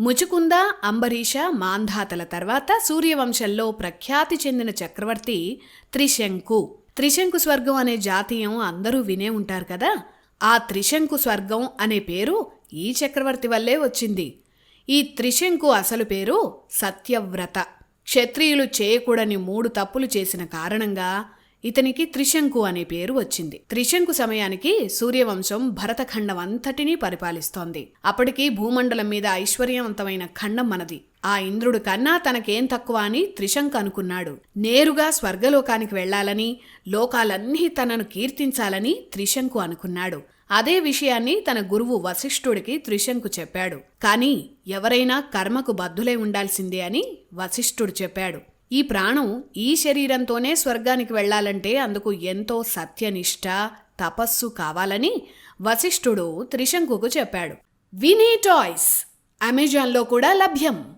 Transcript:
ముచుకుంద అంబరీష మాంధాతల తర్వాత సూర్యవంశంలో ప్రఖ్యాతి చెందిన చక్రవర్తి త్రిశంకు. త్రిశంకు స్వర్గం అనే జాతీయం అందరూ వినే ఉంటారు కదా? ఆ త్రిశంకు స్వర్గం అనే పేరు ఈ చక్రవర్తి వల్లే వచ్చింది. ఈ త్రిశంకు అసలు పేరు సత్యవ్రత. క్షత్రియులు చేయకూడని మూడు తప్పులు చేసిన కారణంగా ఇతనికి త్రిశంకు అనే పేరు వచ్చింది. త్రిశంకు సమయానికి సూర్యవంశం భరతఖండం అంతటినీ పరిపాలిస్తోంది. అప్పటికి భూమండలం మీద ఐశ్వర్యవంతమైన ఖండం మనది. ఆ ఇంద్రుడు కన్నా తనకేం తక్కువ అని త్రిశంక్ అనుకున్నాడు. నేరుగా స్వర్గలోకానికి వెళ్ళాలని లోకాలన్నీ తనను కీర్తించాలని త్రిశంకు అనుకున్నాడు. అదే విషయాన్ని తన గురువు వశిష్ఠుడికి త్రిశంకు చెప్పాడు. కాని ఎవరైనా కర్మకు బద్ధులై ఉండాల్సిందే అని వశిష్ఠుడు చెప్పాడు. ఈ ప్రాణం ఈ శరీరంతోనే స్వర్గానికి వెళ్ళాలంటే అందుకు ఎంతో సత్యనిష్ట తపస్సు కావాలని వశిష్ఠుడు త్రిశంకుకు చెప్పాడు. వినీ టాయ్స్ అమెజాన్లో కూడా లభ్యం.